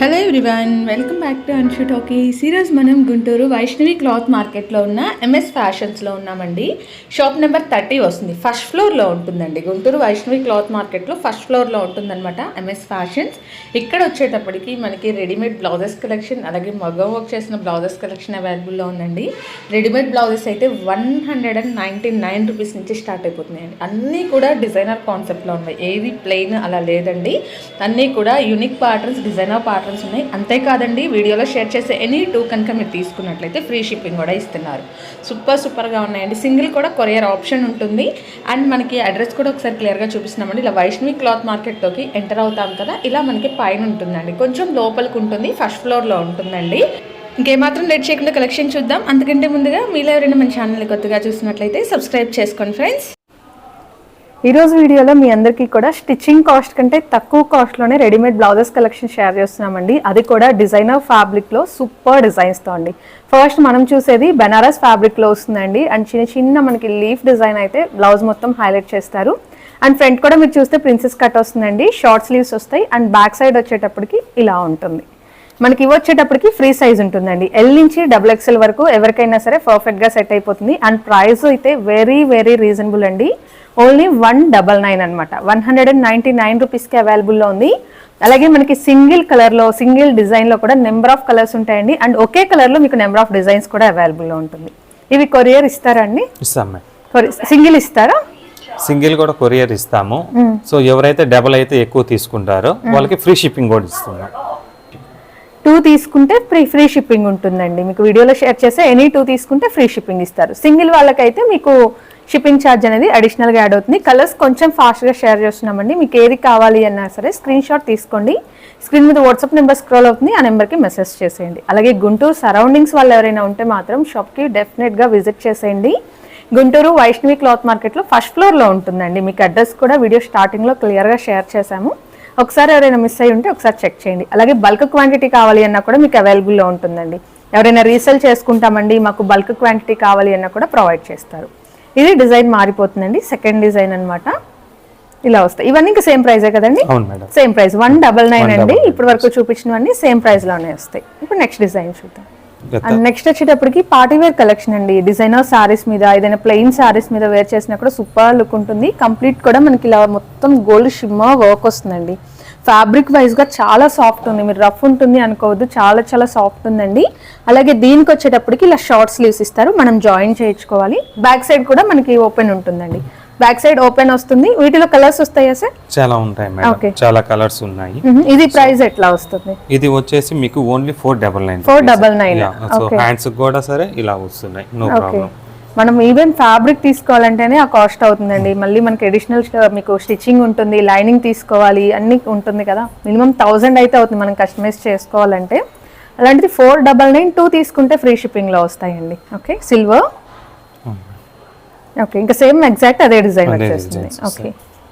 Hello everyone welcome back to Anshu talkies ఈరోజు మనం Guntur Vaishnavi cloth మార్కెట్లో ఉన్న ఎంఎస్ ఫ్యాషన్స్లో ఉన్నామండి. షాప్ నెంబర్ థర్టీ వస్తుంది. ఫస్ట్ ఫ్లోర్లో ఉంటుందండి. గుంటూరు వైష్ణవి క్లాత్ మార్కెట్లో ఫస్ట్ ఫ్లోర్లో ఉంటుందన్నమాట ఎంఎస్ ఫ్యాషన్స్ ఇక్కడ వచ్చేటప్పటికి మనకి రెడీమేడ్ బ్లౌజెస్ కలెక్షన్ అలాగే మగం వర్క్ చేసిన బ్లౌజెస్ కలెక్షన్ అవైలబుల్లో ఉందండి. రెడీమేడ్ బ్లౌజెస్ అయితే one hundred and ninety nine rupees నుంచి స్టార్ట్ అయిపోతున్నాయండి. అన్నీ కూడా డిజైనర్ కాన్సెప్ట్లో ఉన్నాయి. ఏది ప్లెయిన్ అలా లేదండి. అన్నీ కూడా యూనిక్ ప్యాటర్న్స్ డిజైనర్ ప్యాటర్న్స్ ఉన్నాయి. అంతేకాదండి వీడియోలో షేర్ చేసే ఎనీ టూ కనుక మీరు తీసుకున్నట్లయితే ఫ్రీ షిప్పింగ్ కూడా ఇస్తున్నారు. సూపర్ సూపర్గా ఉన్నాయండి. సింగిల్ కూడా కొరియర్ ఆప్షన్ ఉంటుంది. అండ్ మనకి అడ్రస్ కూడా ఒకసారి క్లియర్గా చూపిస్తున్నామండి. ఇలా వైష్ణవి క్లాత్ మార్కెట్లోకి ఎంటర్ అవుతాం కదా ఇలా మనకి పైన ఉంటుందండి. కొంచెం లోపలికి ఉంటుంది ఫస్ట్ ఫ్లోర్లో ఉంటుందండి. ఇంకేమాత్రం లేట్ చేయకుండా కలెక్షన్ చూద్దాం. అంతకంటే ముందుగా మీలో ఎవరైనా మన ఛానల్ని కొత్తగా చూసినట్లయితే సబ్స్క్రైబ్ చేసుకోండి ఫ్రెండ్స్ ఈరోజు వీడియోలో మీ అందరికీ కూడా స్టిచ్చింగ్ కాస్ట్ కంటే తక్కువ కాస్ట్లోనే రెడీమేడ్ బ్లౌజెస్ కలెక్షన్ షేర్ చేస్తున్నామండి. అది కూడా డిజైనర్ ఫ్యాబ్రిక్లో సూపర్ డిజైన్స్తో అండి. ఫస్ట్ మనం చూసేది బెనారస్ ఫ్యాబ్రిక్లో వస్తుందండి. అండ్ చిన్న చిన్న మనకి లీఫ్ డిజైన్ అయితే బ్లౌజ్ మొత్తం హైలైట్ చేస్తారు. అండ్ ఫ్రంట్ కూడా మీరు చూస్తే ప్రిన్సెస్ కట్ వస్తుందండి. షార్ట్ స్లీవ్స్ వస్తాయి. అండ్ బ్యాక్ సైడ్ వచ్చేటప్పటికి ఇలా ఉంటుంది. మనకి ఇవి వచ్చేటప్పటికి ఫ్రీ సైజ్ ఉంటుందండి. ఎల్ నుంచి డబుల్ ఎక్స్ఎల్ వరకు ఎవరికైనా సరే పర్ఫెక్ట్గా సెట్ అయిపోతుంది. అండ్ ప్రైస్ అయితే వెరీ వెరీ రీజనబుల్ అండి. ఓన్లీ వన్ డబల్ నైన్ అనమాట one hundred and ninety nine రూపీస్కి అవైలబుల్లో ఉంది. అలాగే మనకి సింగిల్ కలర్లో సింగిల్ డిజైన్లో కూడా నెంబర్ ఆఫ్ కలర్స్ ఉంటాయండి. అండ్ ఒకే కలర్లో మీకు నెంబర్ ఆఫ్ డిజైన్స్ కూడా అవైలబుల్లో ఉంటుంది. ఇవి కొరియర్ ఇస్తారా అండి? ఇస్తాం సింగిల్ ఇస్తారా? సింగిల్ కూడా కొరియర్ ఇస్తాము. సో ఎవరైతే డబల్ అయితే ఎక్కువ తీసుకుంటారో వాళ్ళకి ఫ్రీ షిప్పింగ్ కూడా ఇస్తున్నాం. టూ తీసుకుంటే ఫ్రీ ఫ్రీ షిప్పింగ్ ఉంటుందండి. మీకు వీడియోలో షేర్ చేస్తే ఎనీ టూ తీసుకుంటే ఫ్రీ షిప్పింగ్ ఇస్తారు. సింగిల్ వాళ్ళకైతే మీకు షిప్పింగ్ ఛార్జ్ అనేది అడిషనల్గా యాడ్ అవుతుంది. కలర్స్ కొంచెం ఫాస్ట్గా షేర్ చేస్తున్నామండి. మీకు ఏది కావాలి అన్నా సరే స్క్రీన్ షాట్ తీసుకోండి. స్క్రీన్ మీద వాట్సాప్ నెంబర్ స్క్రోల్ అవుతుంది. ఆ నెంబర్కి మెసేజ్ చేసేయండి. అలాగే గుంటూరు సరౌండింగ్స్ వాళ్ళు ఎవరైనా ఉంటే మాత్రం షాప్కి డెఫినెట్గా విజిట్ చేసేయండి. గుంటూరు వైష్ణవి క్లాత్ మార్కెట్లో ఫస్ట్ ఫ్లోర్లో ఉంటుందండి. మీకు అడ్రస్ కూడా వీడియో స్టార్టింగ్లో క్లియర్గా షేర్ చేశాము. ఒకసారి ఎవరైనా మిస్ అయ్యి ఉంటే ఒకసారి చెక్ చేయండి. అలాగే బల్క్ క్వాంటిటీ కావాలి అన్నా కూడా మీకు అవైలబుల్లో ఉంటుందండి. ఎవరైనా రీసేల్ చేసుకుంటామండి మాకు బల్క్ క్వాంటిటీ కావాలి అన్నా కూడా ప్రొవైడ్ చేస్తారు. ఇది డిజైన్ మారిపోతుందండి. సెకండ్ డిజైన్ అన్నమాట. ఇలా వస్తాయి. ఇవన్నీ ఇంకా సేమ్ ప్రైజే కదండి? Same price. One double nine అండి. 199. ఇప్పటి వరకు చూపించినవన్నీ సేమ్ ప్రైస్లోనే వస్తాయి. ఇప్పుడు నెక్స్ట్ డిజైన్ చూద్దాం. నెక్స్ట్ వచ్చేటప్పటికి పార్టీ వేర్ కలెక్షన్ అండి. డిజైనర్ సారీస్ మీద ఏదైనా ప్లెయిన్ సారీస్ మీద వేర్ చేసినా కూడా సూపర్ లుక్ ఉంటుంది. కంప్లీట్ కూడా మనకి ఇలా మొత్తం గోల్డ్ షిమ్మ వర్క్ వస్తుందండి. ఫ్యాబ్రిక్ వైజ్గా చాలా సాఫ్ట్ ఉంది. మీరు రఫ్ ఉంటుంది అనుకోవద్దు. చాలా చాలా సాఫ్ట్ ఉందండి. అలాగే దీనికి వచ్చేటప్పటికి ఇలా షార్ట్ స్లీవ్స్ ఇస్తారు. మనం జాయిన్ చేయించుకోవాలి. బ్యాక్ సైడ్ కూడా మనకి ఓపెన్ ఉంటుందండి. బ్యాక్ సైడ్ ఓపెన్ వస్తుంది. వీటిలో కలర్స్ వస్తాయా సార్? చాలా ఉంటాయి. మేడం. చాలా కలర్స్ ఉన్నాయి. ఇది ప్రైస్ ఎట్లా వస్తుంది? ఇది వచ్చేసి మీకు only four double nine 499. So Okay. Hands కూడా సరే ఇలా వస్తున్నాయి. నో ప్రాబ్లం మనం ఈవెన్ ఫ్యాబ్రిక్ తీసుకోవాలంటేనే ఆ కాస్ట్ అవుతుందండి. మళ్ళీ మనకి అడిషనల్ మీకు స్టిచ్చింగ్ ఉంటుంది లైనింగ్ తీసుకోవాలి అన్ని ఉంటుంది కదా. మినిమం థౌజండ్ అయితే అవుతుంది మనం కస్టమైజ్ చేసుకోవాలంటే. అలాంటిది ఫోర్ డబల్ నైన్ టూ తీసుకుంటే ఫ్రీ షిప్పింగ్లో వస్తాయండి. ఓకే సిల్వర్ ఓకే ఇంకా సేమ్ ఎగ్జాక్ట్ అదే డిజైన్ వచ్చేస్తుంది. ఓకే.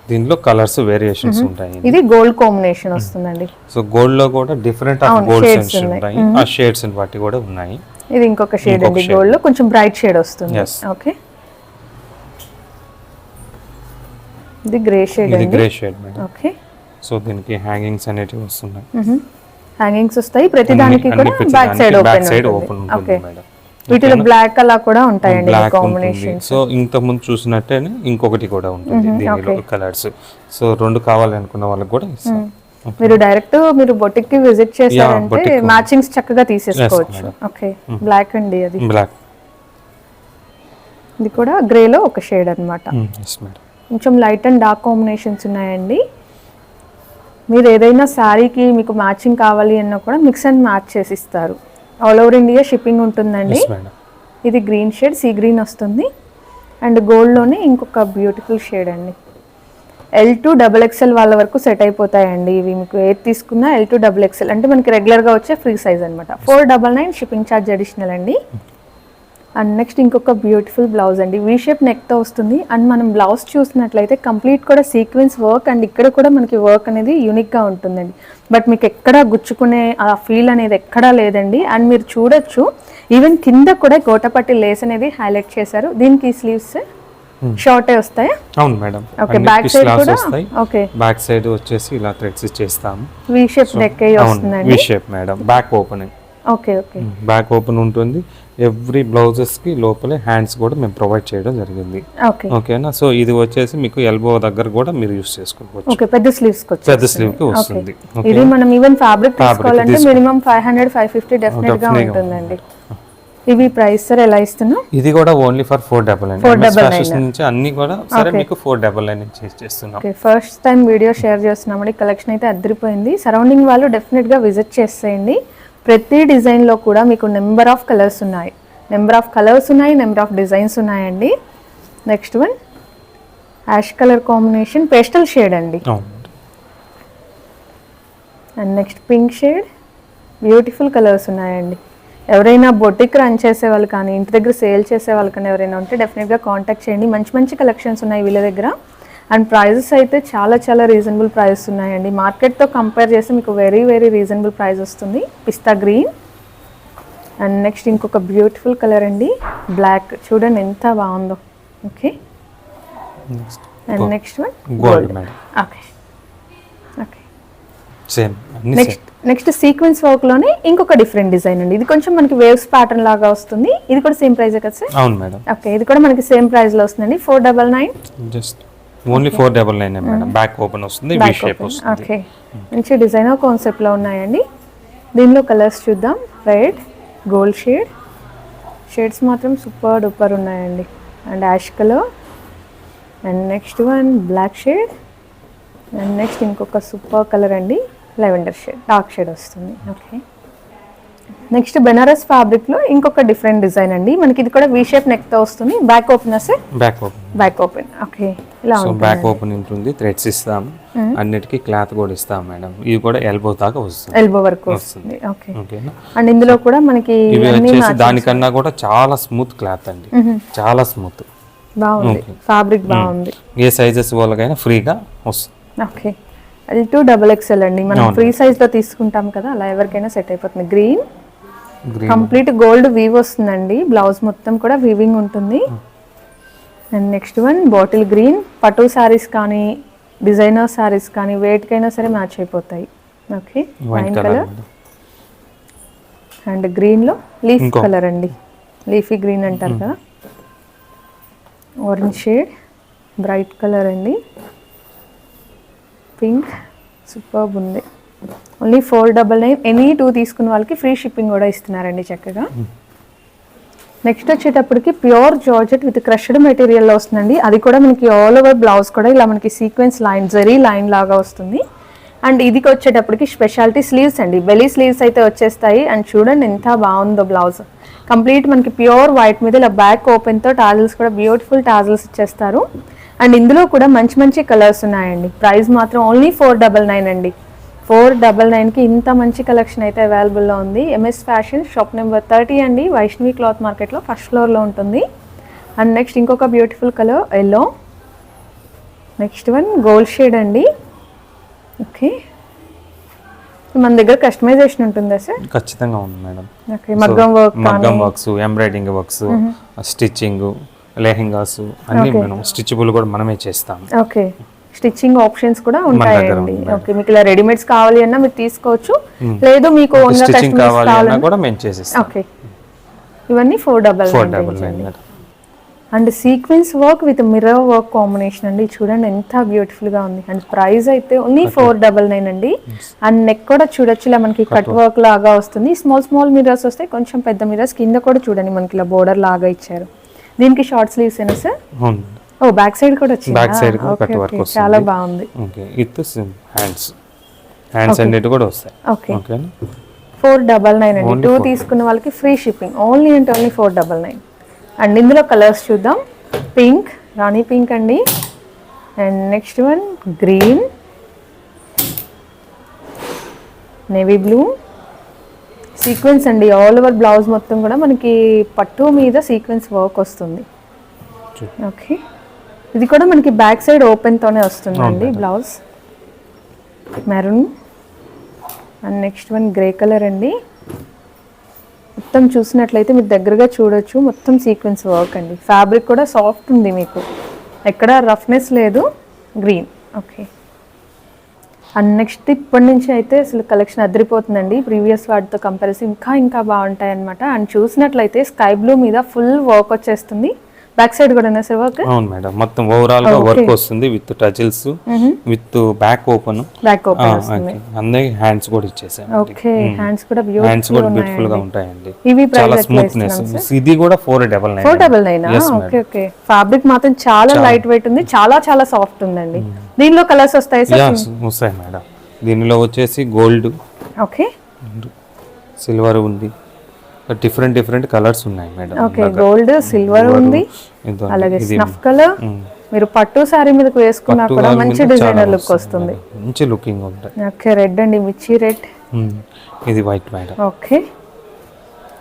దీనిలో కలర్స్ వేరియేషన్స్ ఉంటాయి. ఇది గోల్డ్ కాంబినేషన్ వస్తుందండి. సో గోల్డ్లో కూడా డిఫరెంట్ ఆఫ్ గోల్డ్ ఉన్నాయి. ఉంటాయి. ఆ షేడ్స్ బట్టి కూడా ఉన్నాయి. ఇది ఇంకొక షేడ్ అండి. గోల్డ్లో. కొంచెం బ్రైట్ షేడ్ వస్తుంది. ఓకే ఇది గ్రే షేడ్ ఇది గ్రే షేడ్ ఓకే సో దీనికి హ్యాంగింగ్స్ అనేటివి వస్తున్నాయి. హ్యాంగింగ్స్ వస్తాయి. ప్రతి దానికి కూడా బ్యాక్ సైడ్ ఓపెన్ ఓకే. వీటిలో బ్లాక్ అలా కూడా ఉంటాయండి కాంబినేషన్ సో ఇంత ముందు చూసినట్టే ఇంకొకటి కూడా ఉంటుంది. దీనిలో. కలర్స్ సో రెండు కావాలనుకున్న వాళ్ళకి కూడా ఇస్తాం. మీరు డైరెక్ట్ మీరు బొటిక్కి విజిట్ చేశారంటే boutique. మ్యాచింగ్స్ చక్కగా తీసేసుకోవచ్చు. ఓకే బ్లాక్ అండి అది. బ్లాక్ ఇది కూడా గ్రేలో ఒక షేడ్ అన్నమాట. కొంచెం లైట్ అండ్ డార్క్ కాంబినేషన్స్ ఉన్నాయండి. మీరు ఏదైనా శారీకి మీకు మ్యాచింగ్ కావాలి అన్నా కూడా మిక్స్ అండ్ మ్యాచ్ చేసి ఇస్తారు. ఆల్ ఓవర్ ఇండియా షిప్పింగ్ ఉంటుందండి. ఇది గ్రీన్ షేడ్ సీ గ్రీన్ వస్తుంది. అండ్ గోల్డ్లోనే ఇంకొక బ్యూటిఫుల్ షేడ్ అండి. ఎల్ టు డబుల్ ఎక్స్ఎల్ వాళ్ళ వరకు సెట్ అయిపోతాయండి. ఇవి మీకు ఏది తీసుకున్నా ఎల్ టు డబుల్ ఎక్స్ఎల్ అంటే మనకి రెగ్యులర్గా వచ్చే ఫ్రీ సైజ్ అనమాట four double nine shipping charge additional అండి. అండ్ నెక్స్ట్ ఇంకొక బ్యూటిఫుల్ బ్లౌజ్ అండి. వీ షేప్ నెక్తో వస్తుంది. అండ్ మనం బ్లౌజ్ చూసినట్లయితే కంప్లీట్ కూడా సీక్వెన్స్ వర్క్ అండ్ ఇక్కడ కూడా మనకి వర్క్ అనేది యూనిక్గా ఉంటుందండి. బట్ మీకు ఎక్కడా గుచ్చుకునే ఆ ఫీల్ అనేది ఎక్కడా లేదండి. అండ్ మీరు చూడొచ్చు ఈవెన్ కింద కూడా గోటపట్టి లేస్ అనేది హైలైట్ చేశారు. దీనికి స్లీవ్స్ షార్టే వస్తాయా? అవును మేడం. ఓకే బ్యాక్ సైడ్ కూడా ఓకే బ్యాక్ సైడ్ వచ్చేసి ఇలా థ్రెడ్స్ చేస్తాము. వి షేప్ నెక్ వస్తుందండి. V shape madam. Back opening okay okay. Back open ఉంటుంది. ఎవ్రీ బ్లౌజెస్కి లోపలే హ్యాండ్స్ కూడా మేము ప్రొవైడ్ చేయడం జరిగింది. ఓకే. ఓకేనా? సో ఇది వచ్చేసి మీకు ఎల్బో దగ్గర కూడా మీరు యూస్ చేసుకోవచ్చు. ఓకే పెద్ద స్లీవ్స్ పెద్ద స్లీవ్కి వస్తుంది. ఇది మనం ఈవెన్ ఫ్యాబ్రిక్ తీసుకోవాలంటే తీసుకో- minimum five hundred five fifty డెఫినెట్గా గా ఉంటుందండి. ఇవి ప్రైస్ సార్ ఎలా ఇస్తున్నాం? ఇది కూడా only for four double nine 499. నుంచి అన్ని కూడా సరే మీకు ఫోర్ డబల్ నైన్ చేస్తున్నాం. Okay first time video share చేస్తున్నామండి. కలెక్షన్ అయితే అద్దరిపోయింది. సరౌండింగ్ వాళ్ళు డెఫినెట్గా విజిట్ చేసేయండి. ప్రతి డిజైన్లో కూడా మీకు నెంబర్ ఆఫ్ కలర్స్ ఉన్నాయి. నెంబర్ ఆఫ్ కలర్స్ ఉన్నాయి నెంబర్ ఆఫ్ డిజైన్స్ ఉన్నాయండి. Next one ash colour combination pastel shade అండి. And next pink shade beautiful colours ఉన్నాయండి. ఎవరైనా బొటిక్ రన్ చేసే వాళ్ళు కానీ ఇంటి దగ్గర సేల్ చేసే వాళ్ళు కానీ ఎవరైనా ఉంటే డెఫినెట్గా కాంటాక్ట్ చేయండి. మంచి మంచి కలెక్షన్స్ ఉన్నాయి వీళ్ళ దగ్గర. అండ్ ప్రైజెస్ అయితే చాలా చాలా రీజనబుల్ ప్రైజెస్ ఉన్నాయండి. మార్కెట్తో కంపేర్ చేస్తే మీకు వెరీ వెరీ రీజనబుల్ ప్రైస్ వస్తుంది. పిస్తా గ్రీన్. అండ్ నెక్స్ట్ ఇంకొక బ్యూటిఫుల్ కలర్ అండి. బ్లాక్. చూడండి ఎంత బాగుందో. Okay. Next. And next one? Gold okay. Okay. Same. Next next sequence వర్క్లోనే ఇంకొక డిఫరెంట్ డిజైన్ అండి. ఇది కొంచెం మనకి వేవ్స్ ప్యాటర్న్ లాగా వస్తుంది. ఇది కూడా సేమ్ ప్రైస్ కదా సార్? అవును మేడం. ఓకే. ఇది కూడా మనకి సేమ్ ప్రైస్లో వస్తుందండి. Four double nine. Just only four double nine madam. Back open వస్తుంది వి షేప్ వస్తుంది. ఓకే మంచి డిజైనర్ కాన్సెప్ట్లో ఉన్నాయండి. దీనిలో కలర్స్ చూద్దాం. రెడ్ గోల్డ్ షేడ్ షేడ్స్ మాత్రం సూపర్ డూపర్ ఉన్నాయండి. And ash colour and next one black shade and next ఇంకొక సూపర్ కలర్ అండి లెవెండర్ షేడ్ డార్క్ షేడ్ వస్తుంది. ఓకే నెక్స్ట్ బెనారస్ ఫ్యాబ్రిక్లో ఇంకొక డిఫరెంట్ డిజైన్ అండి. మనకి ఇది కూడా వి షేప్ నెక్తో వస్తుంది. Back open back open back open okay ఇలా బ్యాక్ ఓపెన్ ఉంటుంది. థ్రెడ్స్ ఇస్తాం అన్నిటికీ క్లాత్ కూడా ఇస్తాం మేడం. ఇది కూడా ఎల్బో దాకా వస్తుంది. ఎల్బో వరకు వస్తుంది. ఓకే ఓకేనా అండ్ ఇందులో కూడా మనకి దానికన్నా కూడా చాలా స్మూత్ క్లాత్ అండి. చాలా స్మూత్ బాగుంది. ఫ్యాబ్రిక్ బాగుంది. ఏ సైజెస్ వాళ్ళకైనా ఫ్రీగా వస్తుంది. ఓకే అది టూ డబల్ ఎక్స్ఎల్ అండి. మనం ఫ్రీ సైజ్లో తీసుకుంటాం కదా అలా ఎవరికైనా సెట్ అయిపోతుంది. గ్రీన్ కంప్లీట్ గోల్డ్ వీవ్ వస్తుందండి. బ్లౌజ్ మొత్తం కూడా వీవింగ్ ఉంటుంది. And next one bottle green పట్టు శారీస్ కానీ డిజైనర్ శారీస్ కానీ వేటికైనా సరే మ్యాచ్ అయిపోతాయి. Okay white wine colour and గ్రీన్లో లీఫ్ కలర్ అండి. లీఫీ గ్రీన్ అంటారు కదా. ఆరెంజ్ షేడ్ బ్రైట్ కలర్ అండి. పింక్ సూపర్ ఉంది. Only four double nine any two తీసుకున్న వాళ్ళకి ఫ్రీ షిప్పింగ్ కూడా ఇస్తున్నారండి చక్కగా. నెక్స్ట్ వచ్చేటప్పటికి ప్యూర్ జార్జెట్ విత్ క్రష్డ్ మెటీరియల్లో వస్తుందండి. అది కూడా మనకి ఆల్ ఓవర్ బ్లౌజ్ కూడా ఇలా మనకి సీక్వెన్స్ లైన్ జరీ లైన్ లాగా వస్తుంది. అండ్ ఇది వచ్చేటప్పటికి స్పెషాలిటీ స్లీవ్స్ అండి. బెలీ స్లీవ్స్ అయితే వచ్చేస్తాయి. అండ్ చూడండి ఎంత బాగుందో బ్లౌజ్. కంప్లీట్ మనకి ప్యూర్ వైట్ మీద ఇలా బ్యాక్ ఓపెన్తో టాజిల్స్ కూడా బ్యూటిఫుల్ టాజిల్స్ ఇచ్చేస్తారు. అండ్ ఇందులో కూడా మంచి మంచి కలర్స్ ఉన్నాయండి. ప్రైస్ మాత్రం ఓన్లీ ఫోర్ డబల్ నైన్ అండి. ఫోర్ డబల్ నైన్కి ఇంత మంచి కలెక్షన్ అయితే అవైలబుల్లో ఉంది. MS fashion shop number thirty అండి. వైష్ణవి క్లాత్ మార్కెట్లో ఫస్ట్ ఫ్లోర్లో ఉంటుంది. అండ్ నెక్స్ట్ ఇంకొక beautiful colour yellow next one gold shade అండి. ఓకే మన దగ్గర కస్టమైజేషన్ ఉంటుందా సార్ ఖచ్చితంగా ఉంది మేడం. మగ్గం వర్క్ మగ్గం works embroidering works stitching lehengas అన్ని మనం స్టిచబుల్ కూడా మనమే చేస్తాం. ఓకే స్టిచ్చింగ్ ఆప్షన్స్ కూడా ఉంటాయండి. ఓకే మీకు ఇలా రెడీమేడ్స్ కావాలి అన్నా మీరు తీసుకోవచ్చు. లేదు మీకు స్టిచ్చింగ్ కావాలన్నా కూడా మేము చేసిస్తాం. ఓకే. ఇవన్నీ four double four and. Sequence work with mirror work combination అండి. చూడండి ఎంత బ్యూటిఫుల్గా ఉంది. అండ్ ప్రైస్ అయితే ఓన్లీ ఫోర్ డబల్ నైన్ అండి. అండ్ నెక్ కూడా చూడొచ్చు. ఇలా మనకి కట్ వర్క్ లాగా వస్తుంది. స్మాల్ స్మాల్ మిర్రర్స్ వస్తాయి. కొంచెం పెద్ద మిర్రర్స్ కింద కూడా చూడండి మనకి ఇలా బోర్డర్ లాగా ఇచ్చారు. దీనికి షార్ట్ స్లీవ్స్ ఏనా సార్ ఓ బ్యాక్ సైడ్ కూడా వచ్చింది? బ్యాక్ సైడ్ కూడా కట్ వర్క్ వస్తుంది. చాలా బాగుంది. Okay with hands. హ్యాండ్స్ అన్నిటి కూడా వస్తాయి. ఓకే. ఓకేనా? ఫోర్ డబల్ నైన్ అండి. టూ తీసుకున్న వాళ్ళకి ఫ్రీ షిప్పింగ్. ఓన్లీ అంటే only four double nine. And ఇందులో కలర్స్ చూద్దాం. పింక్ రాణి పింక్ అండి. And next one green. Navy blue. Sequence అండి. ఆల్ ఓవర్ బ్లౌజ్ మొత్తం కూడా మనకి పట్టు మీద సీక్వెన్స్ వర్క్ వస్తుంది. ఓకే. ఇది కూడా మనకి బ్యాక్ సైడ్ ఓపెన్తోనే వస్తుందండి blouse. Maroon. And next one grey colour అండి. మొత్తం చూసినట్లయితే మీరు దగ్గరగా చూడొచ్చు. మొత్తం సీక్వెన్స్ వర్క్ అండి. ఫ్యాబ్రిక్ కూడా సాఫ్ట్ ఉంది మీకు. ఎక్కడ రఫ్నెస్ లేదు. గ్రీన్ ఓకే అండ్ నెక్స్ట్ ఇప్పటి నుంచి అయితే అసలు కలెక్షన్ అదిరిపోతుందండి. ప్రీవియస్ వాటితో కంపారిజన్ ఇంకా ఇంకా బాగుంటాయి అనమాట అండ్ చూసినట్లయితే స్కై బ్లూ మీద ఫుల్ వర్క్ వచ్చేస్తుంది. బ్యాక్ సైడ్ కూడా సార్ వర్క్? అవును మేడం. మొత్తం ఓవరాల్గా వర్క్ వస్తుంది with tassels with back open back open అందరికి హ్యాండ్స్ కూడా ఇచ్చేసాం ఓకే. హ్యాండ్స్ కూడా హ్యాండ్స్ కూడా బ్యూటిఫుల్ బ్యూటిఫుల్గా ఉంటాయండి. ఇవి చాలా స్మూత్నెస్ ఇది కూడా four double four nine double nine okay okay fabric మాత్రం చాలా లైట్ వెయిట్ ఉంది. చాలా చాలా సాఫ్ట్ ఉందండి. దీనిలో కలర్స్ వస్తాయి సార్? వస్తాయి మేడం దీనిలో వచ్చేసి గోల్డ్ ఓకే సిల్వర్ ఉంది. డిఫరెంట్ డిఫరెంట్ కలర్స్ ఉన్నాయి మేడం ఓకే గోల్డ్ సిల్వర్ ఉంది. అలాగే స్నఫ్ కలర్. మీరు పట్టు శారీ మీదకి వేసుకున్నా కూడా మంచి మీద డిజైనర్ లుక్ వస్తుంది. మంచి లుకింగ్ ఉంటాయి ఓకే రెడ్ అండి మిర్చి రెడ్. ఇది వైట్ మేడం ఓకే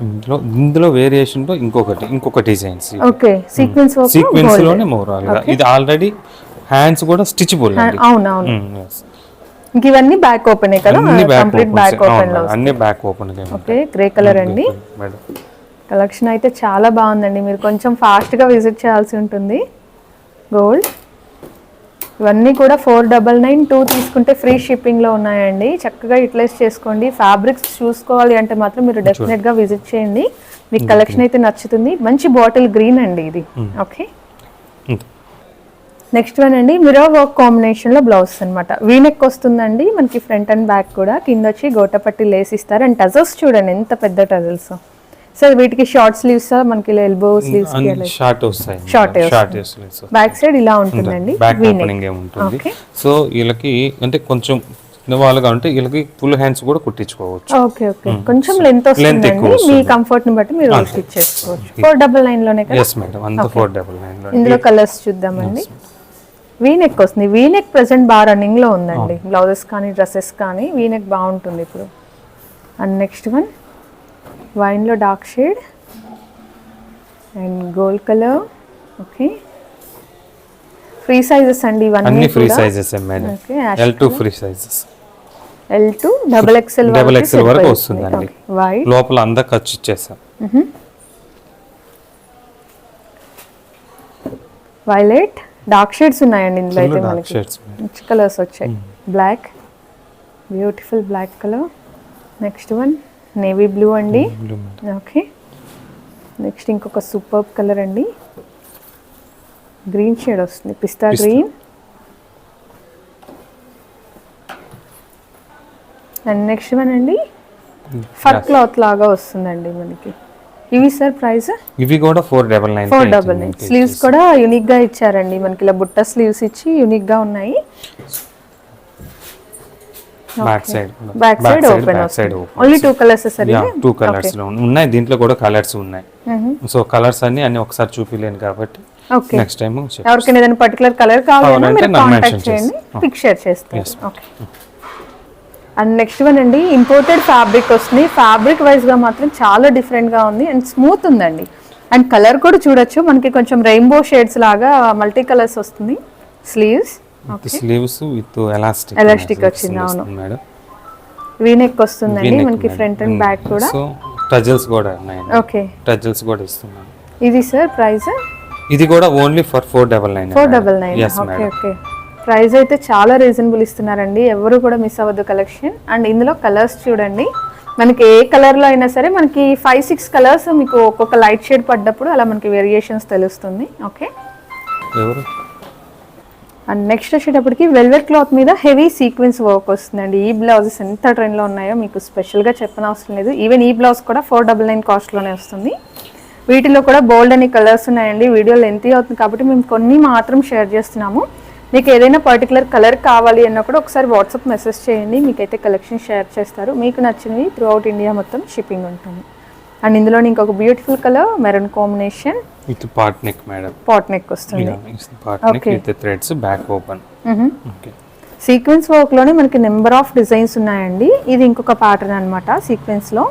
ఇందులో ఇందులో వేరియేషన్లో ఇంకొకటి ఇంకొక డిజైన్స్ ఓకే సీక్వెన్స్ సీక్వెన్స్లోనే మోరాల్ ఇది ఆల్రెడీ హ్యాండ్స్ కూడా స్టిచబుల్ అవును అవును మ్మ్, yes. ఇంక ఇవన్నీ బ్యాక్ ఓపెన్ కదా? కంప్లీట్ బ్యాక్ ఓపెన్ అన్ని back open okay grey colour అండి. కలెక్షన్ అయితే చాలా బాగుందండి. మీరు కొంచెం ఫాస్ట్గా విజిట్ చేయాల్సి ఉంటుంది. గోల్డ్ ఇవన్నీ కూడా ఫోర్ డబల్ నైన్ టూ తీసుకుంటే ఫ్రీ షిప్పింగ్లో ఉన్నాయండి. చక్కగా యూటిలైజ్ చేసుకోండి. ఫ్యాబ్రిక్స్ చూసుకోవాలి అంటే మాత్రం మీరు డెఫినెట్గా విజిట్ చేయండి. మీకు కలెక్షన్ అయితే నచ్చుతుంది. మంచి బాటిల్ గ్రీన్ అండి ఇది. ఓకే ఇంత. నెక్స్ట్ వన్ అండి మిరర్ వర్క్ కాంబినేషన్లో బ్లౌజ్ అనమాట వీనెక్ వస్తుందండి మనకి ఫ్రంట్ అండ్ బ్యాక్ కూడా. కింద వచ్చి గోటపట్టి లేస్ ఇస్తారు. అండ్ టజల్స్ చూడండి ఎంత పెద్ద టజల్స్ సార్ వీటికి షార్ట్ స్లీవ్స్ మనకి ఎల్బో స్లీవ్స్ షార్ట్ వస్తాయి. షార్ట్ బ్యాక్ సైడ్ ఇలా ఉంటుందండి బ్యాక్ వీనెక్ ఓపెనింగ్ ఉంటుంది. సో వీళ్ళకి అంటే కొంచెం చిన్నవాళ్ళుగా ఉంటే వీళ్ళకి ఫుల్ హ్యాండ్స్ కూడా కుట్టించుకోవచ్చు. ఓకే ఓకే కొంచెం లెంత్ ఎక్కువ వస్తుందండి. మీ కంఫర్ట్ని బట్టి మీరు స్టిచ్ చేసుకోవచ్చు. ఫోర్ డబల్ నైన్లోనే కదా? ఎస్ మేడం అంత ఫోర్ డబల్ నైన్లో ఇందులో కలర్స్ చూద్దామండి. వీనెక్ వస్తుంది. వీనెక్ ప్రెసెంట్ బాగా రన్నింగ్లో ఉందండి. బ్లౌజెస్ కానీ డ్రెస్సెస్ కానీ వీనెక్ బాగుంటుంది ఇప్పుడు. And next one వైన్లో dark shade and gold colour okay free sizes అండి ఇవన్నీ free sizes madam L two free sizes L to double XL double XL వరకు వస్తుందండి. వైట్ లోపల అంతా ఖర్చు ఇచ్చేసాం వైలెట్ డార్క్ షేడ్స్ ఉన్నాయండి ఇందులో అయితే మనకి. మంచి కలర్స్ వచ్చాయి. Black beautiful black colour next one navy blue అండి. ఓకే నెక్స్ట్ ఇంకొక సూపర్ కలర్ అండి. గ్రీన్ షేడ్ వస్తుంది. పిస్తా గ్రీన్ అండ్ నెక్స్ట్ వన్ అండి. ఫర్ క్లాత్ లాగా వస్తుందండి మనకి. ఇవి సార్ ప్రైస్ ఇవి కూడా four double nine four double nine sleeves కూడా యూనిక్గా ఇచ్చారండి. మనకి ఇలా బుట్ట స్లీవ్స్ ఇచ్చి యూనిక్గా ఉన్నాయి. Back side back side open side only two colours sir two కలర్స్లో ఉన్నాయి. దీంట్లో కూడా కలర్స్ ఉన్నాయి. సో కలర్స్ అన్ని అన్ని ఒకసారి చూపిలేను కాబట్టి ఓకే నెక్స్ట్ టైం ఎవరికైనా ఏదైనా పర్టికులర్ కలర్ కావాలంటే మీరు కాంటాక్ట్ చేయండి. చేస్తాను. పిక్ షేర్ చేస్తారు ఓకే అండ్ నెక్స్ట్ వన్ అండి ఇంపోర్టెడ్ ఫ్యాబ్రిక్ వస్తుంది. ఫ్యాబ్రిక్ వైజ్గా మాత్రం చాలా డిఫరెంట్గా ఉంది అండ్ స్మూత్ ఉందండి. అండ్ కలర్ కూడా చూడొచ్చు. మనకి కొంచెం రెయిన్బో షేడ్స్ లాగా మల్టీ కలర్స్ వస్తుంది sleeves sleeves with elastic Elastic వచ్చింది, అవును. వీనెక్ వస్తుందండి మనకి ఫ్రంట్ అండ్ బ్యాక్ కూడా. సో టజల్స్ కూడా ఓకే టజల్స్ కూడా ఇస్తున్నాను. ఇది సార్ ప్రైస్ ఇది కూడా only for four double nine four double nine okay okay price అయితే చాలా రీజనబుల్ ఇస్తున్నారండి. ఎవరు కూడా మిస్ అవ్వద్దు కలెక్షన్ అండ్ ఇందులో కలర్స్ చూడండి. మనకి ఏ కలర్లో అయినా సరే మనకి ఫైవ్ సిక్స్ కలర్స్ మీకు ఒక్కొక్క లైట్ షేడ్ పడ్డప్పుడు అలా మనకి వేరియేషన్స్ తెలుస్తుంది. ఓకే అండ్ నెక్స్ట్ వచ్చేటప్పటికి వెల్వెట్ క్లాత్ మీద హెవీ సీక్వెన్స్ వర్క్ వస్తుందండి. ఈ బ్లౌజెస్ ఎంత ట్రెండ్లో ఉన్నాయో మీకు స్పెషల్గా చెప్పనవసరం లేదు. ఈవెన్ ఈ బ్లౌజ్ కూడా ఫోర్ డబల్ నైన్ కాస్ట్లోనే వస్తుంది. వీటిలో కూడా బోల్డ్ అని కలర్స్ ఉన్నాయండి. వీడియో లెంతీ అవుతుంది కాబట్టి మేము కొన్ని మాత్రం షేర్ చేస్తున్నాము. మీకు ఏదైనా పర్టికులర్ కలర్ కావాలి అన్నా కూడా ఒకసారి వాట్సాప్ మెసేజ్ చేయండి మీకైతే కలెక్షన్ షేర్ చేస్తారు. మీకు నచ్చినవి త్రూ అవుట్ ఇండియా మొత్తం షిప్పింగ్ ఉంటుంది. అండ్ ఇందులో ఇంకొక beautiful colour maroon combination with pot neck madam pot neck వస్తుంది. Pot neck with threads back open okay sequence వర్క్లోనే మనకి నెంబర్ ఆఫ్ డిజైన్స్ ఉన్నాయండి. ఇది ఇంకొక ప్యాటర్న్ అనమాట సీక్వెన్స్లో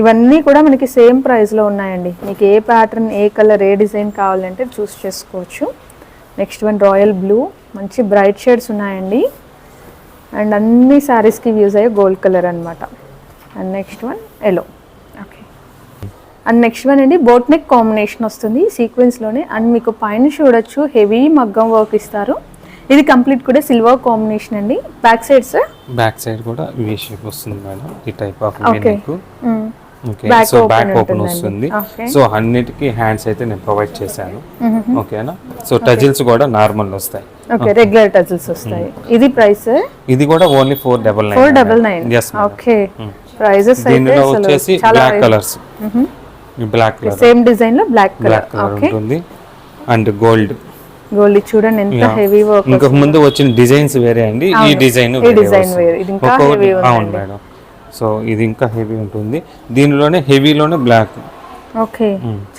ఇవన్నీ కూడా మనకి సేమ్ ప్రైస్లో ఉన్నాయండి. మీకు ఏ ప్యాటర్న్ ఏ కలర్ ఏ డిజైన్ కావాలంటే చూస్ చేసుకోవచ్చు. Next one royal blue. మంచి బ్రైట్ షేడ్స్ ఉన్నాయండి. అండ్ అన్ని శారీస్కి యూజ్ అయ్యే గోల్డ్ కలర్ అనమాట and next one yellow okay and next one అండి బోట్ నెక్ కాంబినేషన్ వస్తుంది. సీక్వెన్స్లోనే. అండ్ మీకు పైన చూడొచ్చు హెవీ మగ్గం వర్క్ ఇస్తారు. ఇది కంప్లీట్ కూడా సిల్వర్ కాంబినేషన్ అండి. Back side sir back side కూడా వి షేప్ వస్తుంది మేడం. ఈ type of okay so back open. వస్తుంది. సో అన్నిటికీ హ్యాండ్స్ అయితే నేను ప్రొవైడ్ చేశాను. ఓకేనా సో టజిల్స్ కూడా నార్మల్ వస్తాయి. ఓకే రెగ్యులర్ టజిల్స్ వస్తాయి. ఇది ప్రైస్ ఇది కూడా only four double nine four double nine okay prices దీనిలో వచ్చేసి black colours black colour same డిజైన్లో బ్లాక్ కలర్ ఉంటుంది. అండ్ గోల్డ్ గోల్డ్ చూడండి ఎంత హెవీ వర్క్ ఇంకొక ముందు వచ్చిన డిజైన్స్ వేరే అండి. ఈ డిజైన్ ఈ design వేరే. ఇది ఇంకా heavy అవును మేడం. సో ఇది ఇంకా హెవీ ఉంటుంది. దీనిలోనే హెవీలోనే బ్లాక్. ఓకే.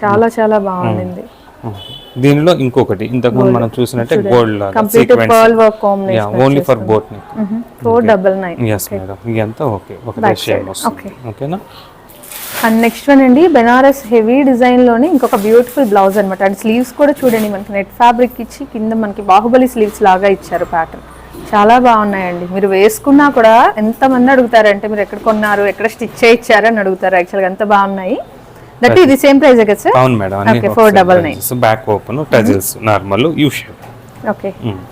చాలా చాలా బాగుంది దీనిలో ఇంకొకటి. ఇంతకు ముందు మనం చూసినట్టే గోల్డ్ లాగా only for boat neck four double nine yes madam ఇదంతా ఓకే ఒక షేమ్ వస్తుంది. ఓకేనా అండ్ నెక్స్ట్ వన్ అండి బెనారస్ హెవీ డిజైన్లోనే ఇంకొక బ్యూటిఫుల్ బ్లౌజ్ అనమాట అండ్ స్లీవ్స్ కూడా చూడండి మనకి నెట్ ఫ్యాబ్రిక్ ఇచ్చి కింద మనకి బాహుబలి స్లీవ్స్ లాగా ఇచ్చారు ప్యాటర్న్ చాలా బాగున్నాయండి. మీరు వేసుకున్నా కూడా ఎంతమంది అడుగుతారంటే మీరు ఎక్కడ కొన్నారు ఎక్కడ స్టిచ్ చేయించారు అని అడుగుతారు. యాక్చువల్గా ఎంత బాగున్నాయి? దట్ ఇది సేమ్ ప్రైస్ కదా సార్ అవును madam Okay, four double nine. Back open tassels normal U shape okay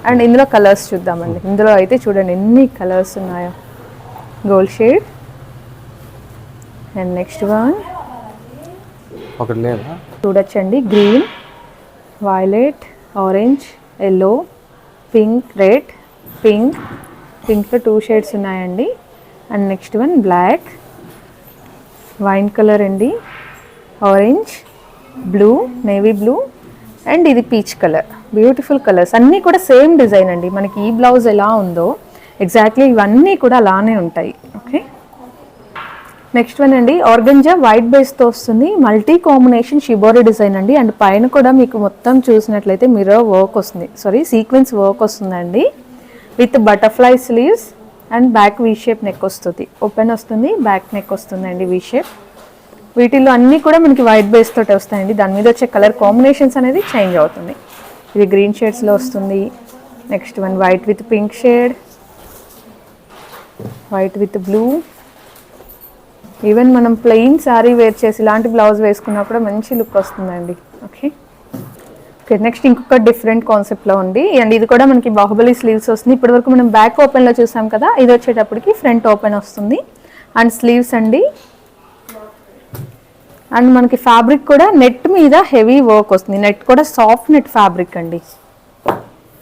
and ఇందులో కలర్స్ చూద్దామండి. ఇందులో అయితే చూడండి ఎన్ని కలర్స్ ఉన్నాయో. Gold shade and next one ఒకటి లేదా? చూడొచ్చండి. Green violet orange yellow pink red pink. పింక్లో two shades ఉన్నాయండి. And next one black. Wine colour అండి. Orange blue navy blue. And ఇది పీచ్ కలర్. Beautiful colours. అన్నీ కూడా సేమ్ డిజైన్ అండి. మనకి ఈ బ్లౌజ్ ఎలా ఉందో ఎగ్జాక్ట్లీ ఇవన్నీ కూడా అలానే ఉంటాయి. ఓకే. నెక్స్ట్ వన్ అండి. ఆర్గంజా వైట్ బేస్తో వస్తుంది. మల్టీ కాంబినేషన్ షిబోరి డిజైన్ అండి. అండ్ పైన కూడా మీకు మొత్తం చూసినట్లయితే మిర్రర్ వర్క్ వస్తుంది. సారీ సీక్వెన్స్ వర్క్ వస్తుందండి. With butterfly sleeves and back V shape neck వస్తుంది. ఓపెన్ వస్తుంది బ్యాక్ నెక్ వస్తుందండి వీ షేప్ వీటిల్లో అన్నీ కూడా మనకి వైట్ బేస్ తోటి వస్తాయండి. దాని మీద వచ్చే కలర్ కాంబినేషన్స్ అనేది చేంజ్ అవుతుంది. ఇది గ్రీన్ షేడ్స్లో వస్తుంది. Next one white with pink shade white with blue even మనం ప్లెయిన్ శారీ వేర్ చేసి ఇలాంటి బ్లౌజ్ వేసుకున్నా కూడా మంచి లుక్ వస్తుందండి. ఓకే ఓకే నెక్స్ట్ ఇంకొక డిఫరెంట్ కాన్సెప్ట్లో ఉంది. అండ్ ఇది కూడా మనకి బాహుబలి స్లీవ్స్ వస్తుంది. ఇప్పటి వరకు మనం బ్యాక్ ఓపెన్లో చూసాం కదా ఇది వచ్చేటప్పటికి ఫ్రంట్ ఓపెన్ వస్తుంది. అండ్ స్లీవ్స్ అండి. అండ్ మనకి ఫ్యాబ్రిక్ కూడా నెట్ మీద హెవీ వర్క్ వస్తుంది. నెట్ కూడా సాఫ్ట్ నెట్ ఫ్యాబ్రిక్ అండి.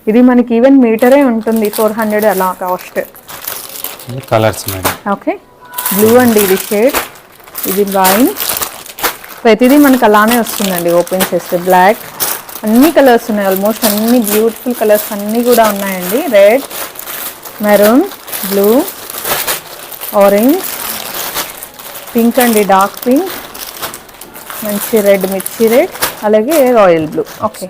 ఇది మనకి ఈవెన్ మీటరే ఉంటుంది ఫోర్ హండ్రెడ్ అలా కాస్ట్ కలర్స్ ఓకే బ్లూ అండి ఇది షేడ్ ఇది వైన్. ప్రతిదీ మనకు అలానే వస్తుందండి ఓపెన్ చేస్తే బ్లాక్ అన్ని కలర్స్ ఉన్నాయి ఆల్మోస్ట్ అన్ని బ్యూటిఫుల్ కలర్స్ అన్నీ కూడా ఉన్నాయండి. Red maroon blue orange pink అండి డార్క్ పింక్ మంచి రెడ్ మిర్చి రెడ్ అలాగే royal blue okay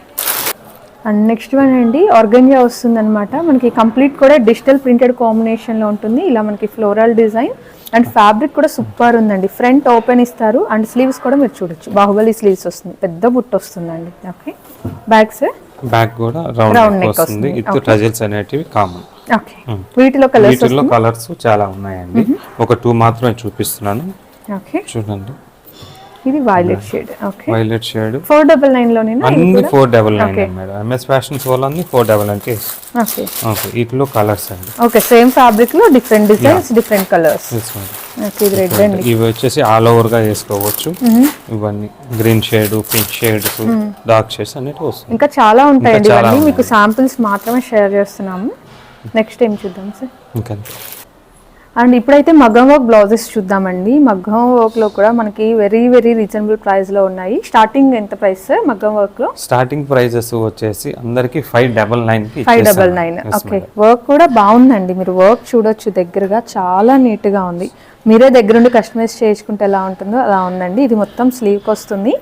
and next one అండి ఆర్గంజా వస్తుందనమాట మనకి కంప్లీట్ కూడా డిజిటల్ ప్రింటెడ్ కాంబినేషన్లో ఉంటుంది. ఇలా మనకి ఫ్లోరల్ డిజైన్ అండ్ ఫ్యాబ్రిక్ కూడా సూపర్ ఉందండి. ఫ్రంట్ ఓపెన్ ఇస్తారు. అండ్ స్లీవ్స్ కూడా మీరు చూడొచ్చు. బాహుబలి స్లీవ్స్ వస్తుంది. పెద్ద బుట్ట వస్తుందండి. ఓకే. బ్యాగ్స్ బ్యాక్ కూడా రౌండ్ neck వస్తుంది. ఇత్తు టజిల్స్ అనేటివి కామన్. ఓకే. వీటిలో కలర్స్ వీటిల్లో కలర్స్ చాలా ఉన్నాయండి. ఒక టూ మాత్రమే చూపిస్తున్నాను. ఓకే. చూడండి. ఇది violet shade okay violet shade four double నైన్లోనేనా అన్ని four double nine madam MS fashions వాళ్ళన్ని four double nine okay okay వీటిలో కలర్స్ అండి. ఓకే సేమ్ ఫ్యాబ్రిక్లో different designs different colours. Okay ఇది రెడ్ అండి. ఇవి వచ్చేసి ఆల్ ఓవర్గా వేసుకోవచ్చు. ఇవన్నీ green shade pink shade dark shades అన్నిటి వస్తుంది. ఇంకా చాలా ఉంటాయండి ఇవన్నీ. మీకు శాంపిల్స్ మాత్రమే షేర్ చేస్తున్నాము. నెక్స్ట్ ఏం చూద్దాం సార్ ఇంకా అండ్ ఇప్పుడైతే మగ్గం వర్క్ బ్లౌజెస్ చూద్దామండి. మగ్గం వర్క్లో కూడా మనకి వెరీ వెరీ రీజనబుల్ ప్రైస్లో ఉన్నాయి. స్టార్టింగ్ ఎంత ప్రైస్ సార్ మగ్గం వర్క్లో స్టార్టింగ్ ప్రైజెస్ వచ్చేసి అందరికి five double nine five double nine okay work కూడా బాగుందండి. మీరు వర్క్ చూడొచ్చు దగ్గరగా. చాలా నీట్గా ఉంది. మీరే దగ్గరుండి కస్టమైజ్ చేయించుకుంటే ఎలా ఉంటుందో అలా ఉందండి. ఇది మొత్తం స్లీవ్కి వస్తుంది.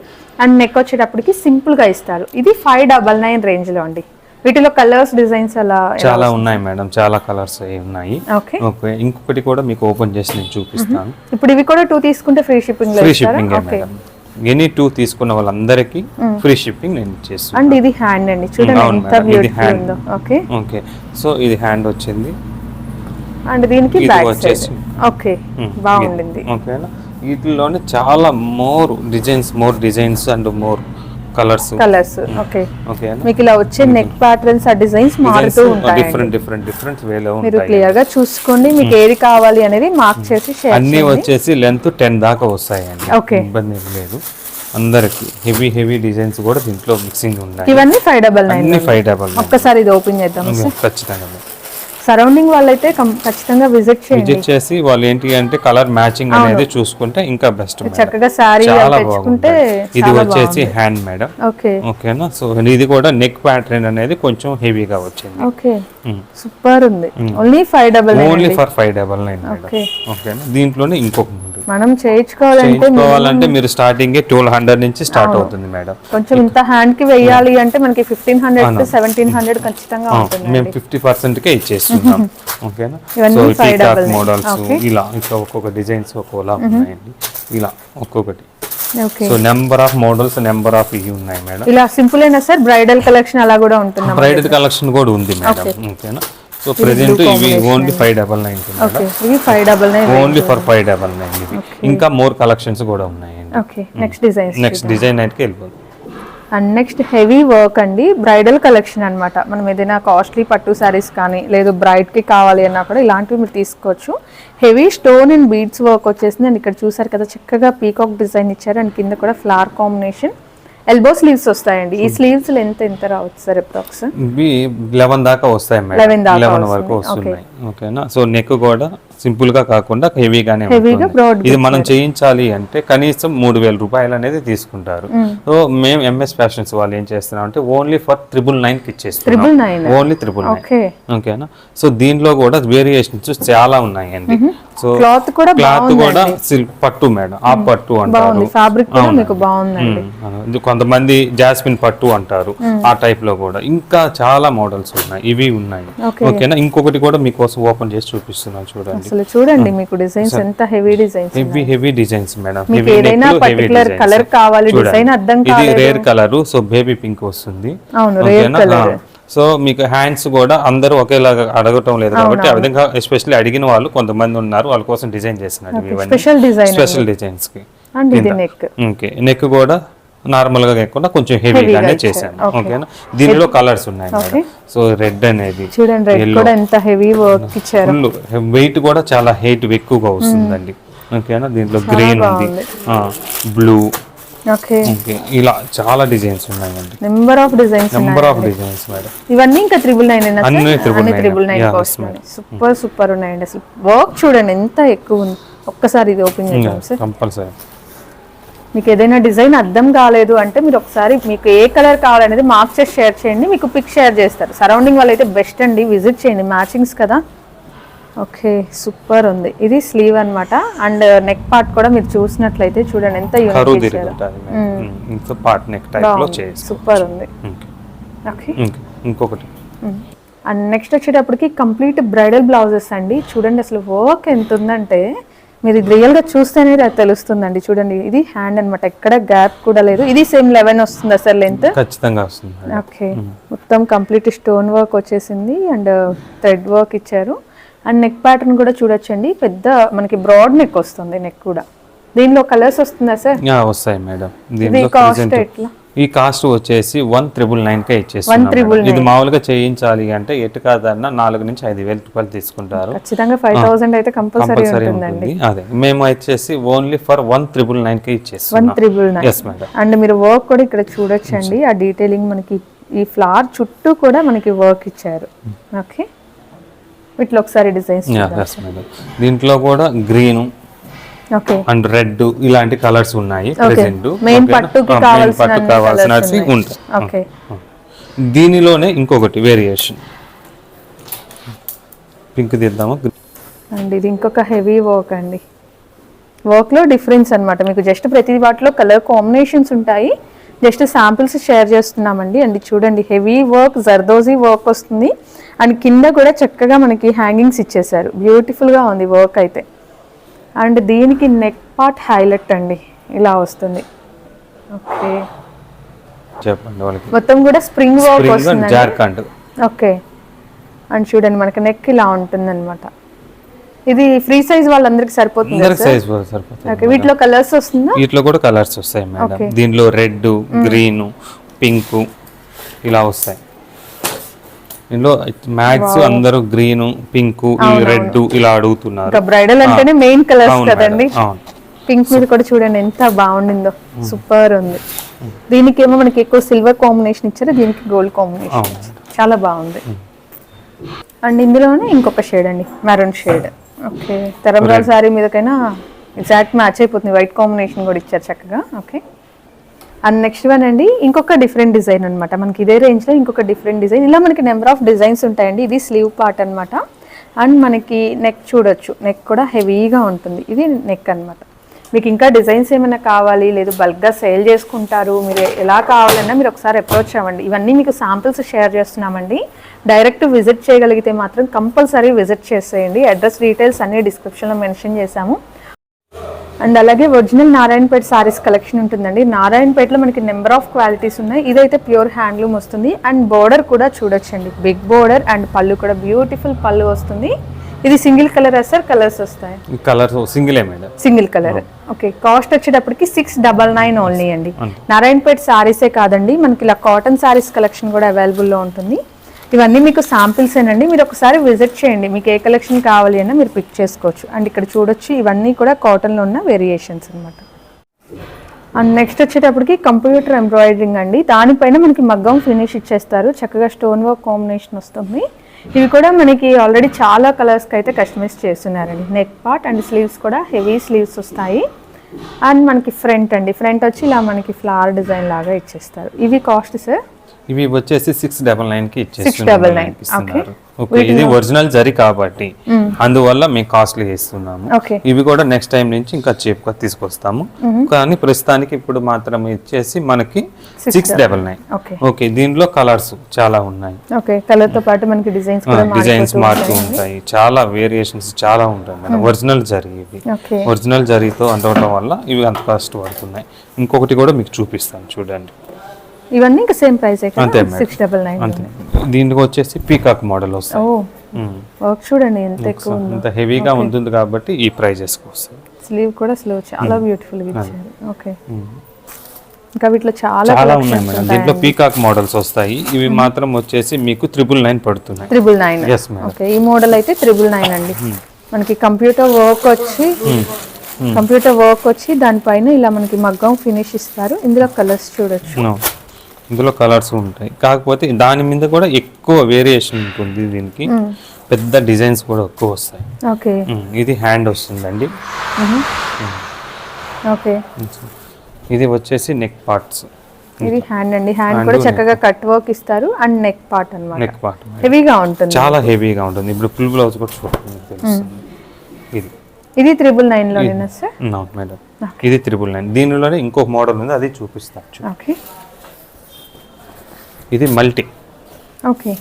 అండ్ నెక్ వచ్చేటప్పటికి సింపుల్గా ఇస్తారు. ఇది ఫైవ్ డబల్ నైన్ రేంజ్లో అండి. వీటిలో కలర్స్ డిజైన్స్ అలా చాలా ఉన్నాయి మేడం. చాలా కలర్స్ ఉన్నాయి. ఓకే. ఓకే ఇంకొకటి కూడా మీకు ఓపెన్ చేసి నేను చూపిస్తాను. ఇప్పుడు ఇవి కూడా టూ తీసుకుంటే free shipping free shipping madam. Any two తీసుకున్న వాళ్ళందరికీ ఫ్రీ షిప్పింగ్ నేను చేస్తాను అండ్ ఇది హ్యాండ్ అండి. చూడండి ఇది. ఉందో. ఓకే ఓకే సో ఇది హ్యాండ్ వచ్చింది. అండ్ దీనికి బ్యాక్ సైడ్ ఓకే బాగుండింది ఓకేనా? వీటిలోనే చాలా more designs more designs and more colours colours okay okay మీకు ఇలా వచ్చే నెక్ ప్యాటర్న్స్ ఆ డిజైన్స్ మారుతూ ఉంటాయి డిఫరెంట్ డిఫరెంట్ డిఫరెంట్ వేలో మీరు ఉంటాయి. క్లియర్గా చూసుకోండి మీకు ఏది కావాలి అనేది మార్క్ చేసి షేర్ అన్ని వచ్చేసి లెంత్ టెన్ దాకా వస్తాయండి. Okay. ఇబ్బంది ఏం లేదు. అందరికి హెవీ హెవీ డిజైన్స్ కూడా దీంట్లో మిక్సింగ్ ఉన్నాయి ఇవన్నీ ఫైవ్ డబల్ నైన్ అన్ని ఫైవ్ డబల్ ఒక్కసారి ఇది ఓపెన్ చేద్దాం ఖచ్చితంగా. సరౌండింగ్ వాళ్ళైతే ఖచ్చితంగా విజిట్ చేయండి. విజిట్ చేసి వాళ్ళు ఏంటి అంటే కలర్ మ్యాచింగ్ అనేది చూసుకుంటే ఇంకా బెస్ట్ చక్కగా చాలా తెచ్చుకుంటే ఇది వచ్చేసి హ్యాండ్ మేడం. ఓకే. ఓకేనా? సో ఇది కూడా నెక్ ప్యాటర్న్ అనేది కొంచెం హెవీగా వచ్చింది. ఓకే. సూపర్ ఉంది. Only five double only for five double nine ఓకేనా? దీంట్లోనే ఇంకొక మనం చేయించుకోవాలంటే మీరు స్టార్టింగ్ ట్వెల్వ్ హండ్రెడ్ నుంచి స్టార్ట్ అవుతుంది మేడం. కొంచెం ఇంత హ్యాండ్కి వెయ్యాలి అంటే మనకి ఫిఫ్టీన్ హండ్రెడ్ సెవెంటీన్ హండ్రెడ్ ఖచ్చితంగా ఉంటుంది మేము ఫిఫ్టీ పర్సెంట్ కే ఇచ్చేస్తున్నాం. ఓకేనా సో పీకాక్. మోడల్స్. ఇలా ఇంకా ఒక్కొక్క డిజైన్స్ ఒక్కోలా ఉన్నాయండి. ఇలా ఒక్కొక్కటి. So number of models number of ఇవి ఉన్నాయి మేడం. ఇలా సింపుల్ అయినా సార్ బ్రైడల్ కలెక్షన్ అలా కూడా ఉంటుందా బ్రైడల్ కలెక్షన్ కూడా ఉంది మేడం. ఓకేనా సో ప్రెసెంట్ ఇవి ఓన్లీ ఫైవ్ డబల్ నైన్ ఇవి five double nine only for five double nine ఇది ఇంకా మోర్ కలెక్షన్స్ కూడా ఉన్నాయండి. Okay next designs next design అయితే వెళ్ళిపోతుంది అండ్ నెక్స్ట్ హెవీ వర్క్ అండి బ్రైడల్ కలెక్షన్ అన్నమాట. మనం ఏదైనా కాస్ట్లీ పట్టు శారీస్ కానీ లేదు bride కి కావాలి అన్నా కూడా ఇలాంటివి మీరు తీసుకోవచ్చు. Heavy stone and beads work వచ్చేసింది. అండ్ ఇక్కడ చూసారు కదా చక్కగా పీకాక్ డిజైన్ ఇచ్చారు. అండ్ కింద కూడా ఫ్లవర్ కాంబినేషన్ ఎల్బో స్లీవ్స్ వస్తాయండి. ఈ స్లీవ్స్ ఎంత ఎంత రావచ్చు సార్ అప్రాక్స్ ఇవి లెవెన్ దాకా వస్తాయి 11 మేడం లెవెన్ వరకు వస్తున్నాయి. ఓకేనా? సో నెక్ కూడా సింపుల్గా కాకుండా హెవీగానే హెవీగా బ్రాడ్ ఇది మనం చేయించాలి అంటే కనీసం మూడు వేల రూపాయలు అనేది తీసుకుంటారు. సో మేము ఎంఎస్ ఫ్యాషన్స్ వాళ్ళు ఏం చేస్తున్నాం అంటే ఓన్లీ ఫర్ త్రిబుల్ నైన్కి ఇచ్చేస్తున్నాం. Triple nine only triple nine. Okay. ఓకేనా? సో దీనిలో కూడా వేరియేషన్స్ చాలా ఉన్నాయండి. సో క్లాత్ కూడా క్లాత్ కూడా సిల్క్ పట్టు మేడం. ఆ పట్టు అంటారు. బాగుంది. ఫ్యాబ్రిక్ కూడా మీకు బాగుందండి. ఉమ్, ఇది కొంతమంది జాస్మిన్ పట్టు అంటారు. ఆ టైప్లో కూడా. ఇంకా చాలా మోడల్స్ ఉన్నాయి. ఇవి ఉన్నాయి. ఓకేనా? ఇంకొకటి కూడా మీకోసం ఓపెన్ చేసి చూపిస్తున్నాను చూడండి. అసలు చూడండి మీకు డిజైన్స్ ఎంత heavy designs heavy heavy designs madam మీకు ఏదైనా particular colour కావాలి, design అర్థం ఇది rare colour so baby pink వస్తుంది. అవును రేర్? కలర్. సో మీకు హ్యాండ్స్ కూడా అందరూ ఒకేలాగా అడగటం లేదు కాబట్టి ఆ విధంగా ఎస్పెషల్లీ అడిగిన వాళ్ళు కొంతమంది ఉన్నారు వాళ్ళ కోసం డిజైన్ ఇవన్నీ. స్పెషల్ డిజైన్ స్పెషల్ డిజైన్స్కి. అండ్ ఇది నెక్ ఓకే నెక్ కూడా నార్మల్గా కాకుండా కొంచెం హెవీగానే చేశాను. ఓకేనా దీనిలో కలర్స్ ఉన్నాయి మేడం. సో రెడ్ అనేది చూడండి రెడ్ కూడా ఎంత హెవీ వర్క్ ఇచ్చారు. ఫుల్ వెయిట్ కూడా చాలా హైట్ ఎక్కువగా వస్తుందండి. ఓకేనా దీంట్లో గ్రీన్ ఉంది. బ్లూ ఓకే ఇలా చాలా డిజైన్స్ ఉన్నాయండి. Number of designs number of designs madam. ఇవన్నీ ఇంకా త్రిబుల్ నైన్ అన్ని. త్రిబుల్ నైన్ సూపర్ సూపర్ ఉన్నాయండి. అసలు వర్క్ చూడండి ఎంత ఎక్కువ ఉంది. ఒక్కసారి ఇది ఓపెన్ చేద్దాం సార్. కంపల్సరీ మీకు ఏదైనా డిజైన్ అర్థం కాలేదు అంటే మీరు ఒకసారి మీకు ఏ కలర్ కావాలనేది మార్క్ చేసి షేర్ చేయండి మీకు పిక్ షేర్ చేస్తారు. సరౌండింగ్ వాళ్ళు అయితే బెస్ట్ అండి విజిట్ చేయండి మ్యాచింగ్స్ కదా. ఓకే సూపర్ ఉంది. ఇది స్లీవ్ అన్నమాట. అండ్ నెక్ పార్ట్ కూడా మీరు చూసినట్లయితే చూడండి ఎంత పార్ట్ నెక్లో చేసి సూపర్ ఉంది. ఓకే ఇంకా ఇంకొకటి. అండ్ నెక్స్ట్ వచ్చేటప్పటికి కంప్లీట్ బ్రైడల్ బ్లౌజెస్ అండి. చూడండి అసలు వర్క్ ఎంత ఉందంటే మీరు ఇది రియల్గా చూస్తేనే అది తెలుస్తుందండి. చూడండి ఇది హ్యాండ్ అన్నమాట. ఎక్కడ గ్యాప్ కూడా లేదు. ఇది సేమ్ లెవెన్ వస్తుంది అసలు లెంత్ ఖచ్చితంగా వస్తుంది. ఓకే మొత్తం కంప్లీట్ స్టోన్ వర్క్ వచ్చేసింది అండ్ థ్రెడ్ వర్క్ ఇచ్చారు. అండ్ నెక్ ప్యాటర్న్ కూడా చూడొచ్చండి. పెద్ద మనకి బ్రాడ్ నెక్ వస్తుంది నెక్ కూడా. దీనిలో కలర్స్ వస్తుందా సార్? వస్తాయి మేడం. దీంట్లో కాస్ట్ ఎట్లా? ఈ కాస్ట్ వచ్చేసి వన్ త్రిబుల్ నైన్ కే ఇచ్చేస్తున్నాం triple మేడం. ఇది మామూలుగా చేయించాలి అంటే ఎటు కాదన్నా నాలుగు నుంచి ఐదు వేల రూపాయలు తీసుకుంటారు. కంపల్సరీ ఉంటుంది. అదే మేము వచ్చేసి only for one triple nine K one ఇచ్చేస్తున్నాం triple nine. Yes madam and మీరు వర్క్ కూడా ఇక్కడ చూడొచ్చండి. ఆ డీటెయిలింగ్ మనకి ఈ ఫ్లవర్ చుట్టూ కూడా మనకి వర్క్ ఇచ్చారు. ఓకే వీటిలో ఒకసారి డిజైన్స్ దీంట్లో కూడా గ్రీన్ అండ్ రెడ్ ఇలాంటి కలర్స్ ఉన్నాయి ప్రెసెంట్ మెయిన్ పట్టు. ఉంటాయి దీనిలోనే ఇంకొకటి వేరియేషన్ పింక్ తీద్దామా? అండ్ ఇది ఇంకొక హెవీ వర్క్ అండి. వర్క్లో డిఫరెన్స్ అన్నమాట. మీకు జస్ట్ ప్రతి వాటిలో కలర్ కాంబినేషన్స్ ఉంటాయి. జస్ట్ శాంపిల్స్ షేర్ చేస్తున్నామండి. అండ్ చూడండి హెవీ వర్క్ జర్దోజీ వర్క్ వస్తుంది. అండ్ కింద కూడా చక్కగా మనకి హ్యాంగింగ్స్ ఇచ్చేసారు బ్యూటిఫుల్గా ఉంది వర్క్ అయితే. అండ్ దీనికి నెక్ పార్ట్ హైలైట్ అండి. ఇలా వస్తుంది. ఓకే. చెప్పండి వాళ్ళకి. మొత్తం కూడా స్ప్రింగ్ వర్క్ వస్తుంది జార్ఖండ్ ఓకే. అండ్ చూడండి మనకి నెక్ ఇలా ఉంటుందన్నమాట. ఇది ఫ్రీ సైజ్ వాళ్ళందరికి సరిపోతుంది సైజ్ సరిపోతుంది ఓకే వీటిలో కలర్స్ వస్తుందా? వీటిలో కూడా కలర్స్ వస్తాయి మేడం. దీనిలో రెడ్ గ్రీన్ పింక్ ఇలా వస్తాయి. దీనిలో మ్యాక్స్ అందరూ గ్రీన్ పింక్ రెడ్ ఇలా అడుగుతున్నారు. ఇంకా బ్రైడల్ అంటేనే మెయిన్ కలర్స్ కదండి. పింక్ మీద కూడా చూడండి ఎంత బాగుండిందో. సూపర్ ఉంది. దీనికి ఏమో మనకి ఎక్కువ సిల్వర్ కాంబినేషన్ ఇచ్చారు దీనికి గోల్డ్ కాంబినేషన్ చాలా బాగుంది. అండ్ ఇందులోనే ఇంకొక షేడ్ అండి మెరూన్ షేడ్ ఓకే తెరంబ్రాల్ శారీ మీదకైనా ఎగ్జాక్ట్ మ్యాచ్ అయిపోతుంది. వైట్ కాంబినేషన్ కూడా ఇచ్చారు చక్కగా. ఓకే అండ్ నెక్స్ట్ వన్ అండి ఇంకొక డిఫరెంట్ డిజైన్ అనమాట మనకి ఇదే రేంజ్లో ఇంకొక డిఫరెంట్ డిజైన్ ఇలా మనకి నెంబర్ ఆఫ్ డిజైన్స్ ఉంటాయండి. ఇది స్లీవ్ పార్ట్ అనమాట అండ్ మనకి నెక్ చూడొచ్చు. నెక్ కూడా హెవీగా ఉంటుంది. ఇది నెక్ అనమాట మీకు ఇంకా డిజైన్స్ ఏమైనా కావాలి? లేదు బల్క్గా సేల్ చేసుకుంటారు. మీరు ఎలా కావాలన్నా మీరు ఒకసారి అప్రోచ్ అవ్వండి. ఇవన్నీ మీకు శాంపిల్స్ షేర్ చేస్తున్నామండి. డైరెక్ట్ విజిట్ చేయగలిగితే మాత్రం కంపల్సరీ విజిట్ చేసేయండి. అడ్రస్ డీటెయిల్స్ అన్ని డిస్క్రిప్షన్లో మెన్షన్ చేశాము. అండ్ అలాగే ఒరిజినల్ నారాయణపేట సారీస్ కలెక్షన్ ఉంటుందండి. నారాయణపేటలో మనకి నెంబర్ ఆఫ్ క్వాలిటీస్ ఉన్నాయి. ఇదైతే ప్యూర్ హ్యాండ్లూమ్ వస్తుంది. అండ్ బోర్డర్ కూడా చూడొచ్చండి. బిగ్ బోర్డర్ అండ్ పళ్ళు కూడా బ్యూటిఫుల్ పళ్ళు వస్తుంది. ఇది సింగిల్ కలర్ సార్? కలర్స్ వస్తాయి? కలర్ సింగిలే సింగిల్ కలర్. ఓకే. కాస్ట్ వచ్చేటప్పటికి సిక్స్ డబల్ నైన్ ఓన్లీ అండి. నారాయణపేట సారీసే కాదండి. మనకి ఇలా కాటన్ సారీస్ కలెక్షన్ కూడా అవైలబుల్లో ఉంటుంది. ఇవన్నీ మీకు శాంపిల్స్ ఏనండి. మీరు ఒకసారి విజిట్ చేయండి. మీకు ఏ కలెక్షన్ కావాలి అన్నా మీరు పిక్ చేసుకోవచ్చు. అండ్ ఇక్కడ చూడొచ్చు ఇవన్నీ కూడా కాటన్లో ఉన్న వేరియేషన్స్ అనమాట అండ్ నెక్స్ట్ వచ్చేటప్పటికి కంప్యూటర్ ఎంబ్రాయిడరింగ్ అండి. దానిపైన మనకి మగ్గం ఫినిష్ ఇచ్చేస్తారు. చక్కగా స్టోన్ వర్క్ కాంబినేషన్ వస్తుంది. ఇవి కూడా మనకి ఆల్రెడీ చాలా కలర్స్కి అయితే కస్టమైజ్ చేస్తున్నారండి. నెక్ పార్ట్ అండ్ స్లీవ్స్ కూడా హెవీ స్లీవ్స్ వస్తాయి. అండ్ మనకి ఫ్రంట్ అండి. ఫ్రంట్ వచ్చి ఇలా మనకి ఫ్లవర్ డిజైన్ లాగా ఇచ్చేస్తారు. ఇవి కాస్ట్ సార్ ఇవి వచ్చేసి సిక్స్ డబల్ నైన్కి ఇచ్చేస్తున్నారు. ఓకే ఇది ఒరిజినల్ జరి కాబట్టి అందువల్ల మేము కాస్ట్లీ ఇస్తున్నాము ఇవి కూడా నెక్స్ట్ టైం నుంచి ఇంకా cheap గా తీసుకొస్తాము. కానీ ప్రస్తుతానికి ఇప్పుడు మాత్రం ఇచ్చేసి మనకి సిక్స్ డబల్ నైన్ ఓకే దీనిలో కలర్స్ చాలా ఉన్నాయి. ఓకే కలర్తో పాటు మనకి డిజైన్స్ డిజైన్స్ మారుతూ. ఉంటాయి. చాలా వేరియేషన్స్ చాలా ఉంటాయి మేడం ఒరిజినల్ జరి ఇవి. ఒరిజినల్ జరీతో అందవటం వల్ల ఇవి అంత కాస్ట్ పడుతున్నాయి. ఇంకొకటి కూడా మీకు చూపిస్తాను చూడండి. ఇవన్నీ ఇంకా సేమ్ ప్రైస్ అంతే. సిక్స్ డబల్ నైన్ అంతే. దీనికి వచ్చేసి పీకాక్ మోడల్ మ్మ్. వర్క్ చూడండి ఎంత ఎక్కువ ఉందో. ఇంత హెవీగా ఉంటుంది కాబట్టి ఈ ప్రైజెస్ వస్తాయి. స్లీవ్ కూడా స్లో చాలా బ్యూటిఫుల్గా ఇచ్చారు. ఓకే. ఇంకా వీటిలో చాలా చాలా ఉన్నాయి మేడం. దీంట్లో పీకాక్ మోడల్స్ వస్తాయి. ఇవి మాత్రం వచ్చేసి మీకు త్రిపుల్ నైన్ పడుతున్నాయి. Triple nine okay. ఈ మోడల్ అయితే త్రిబుల్ నైన్ అండి. మనకి కంప్యూటర్ వర్క్ వచ్చి కంప్యూటర్ వర్క్ వచ్చి దానిపైన ఇలా మనకి మగ్గం ఫినిష్ ఇస్తారు. ఇందులో కలర్స్ చూడొచ్చు. ఇందులో కలర్స్ ఉంటాయి. కాకపోతే దాని మీద కూడా ఎక్కువ వేరియేషన్ ఉంటుంది దీనికి. పెద్ద డిజైన్స్ కూడా ఎక్కువ వస్తాయి. ఓకే. ఇది హ్యాండ్ వస్తుందండి. ఓకే. ఇది వచ్చేసి నెక్ పార్ట్స్ ఇది హ్యాండ్ అండి. హ్యాండ్ కూడా చక్కగా కట్ వర్క్ ఇస్తారు. అండ్ నెక్ పార్ట్ అన్నమాట. నెక్ పార్ట్ హెవీగా ఉంటుంది. చాలా హెవీగా ఉంటుంది. ఇప్పుడు ఫుల్ బ్లౌజ్ కూడా చూడండి ఇది. ఇది త్రిబుల్ నైన్ లోనేనా సార్? అవును మేడం ఇది త్రిబుల్ నైన్ దీనిలోనే ఇంకొక మోడల్ ఉంది. అది చూపిస్తాను ఓకే. ఇది మల్టీ. ఓకే.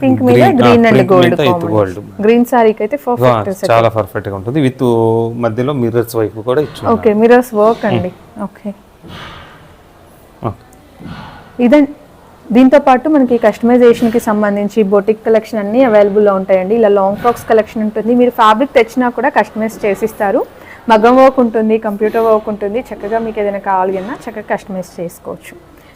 పింక్ మీద green and gold gold green సారీకి అయితే పర్ఫెక్ట్ చాలా పర్ఫెక్ట్గా ఉంటుంది విత్ మధ్యలో మిర్రర్స్ వైపు కూడా ఇచ్చు ఓకే మిరర్స్ వర్క్ అండి. ఓకే ఇదండి దీంతో పాటు మనకి కస్టమైజేషన్కి సంబంధించి బొటిక్ కలెక్షన్ అన్నీ అవైలబుల్లో ఉంటాయండి. ఇలా లాంగ్ ఫ్రాక్స్ కలెక్షన్ ఉంటుంది. మీరు ఫ్యాబ్రిక్ తెచ్చినా కూడా కస్టమైజ్ చేసిస్తారు. మగ్గం వర్క్ ఉంటుంది కంప్యూటర్ వర్క్ ఉంటుంది. చక్కగా మీకు ఏదైనా కావాలి అన్నా చక్కగా కస్టమైజ్ చేసుకోవచ్చు.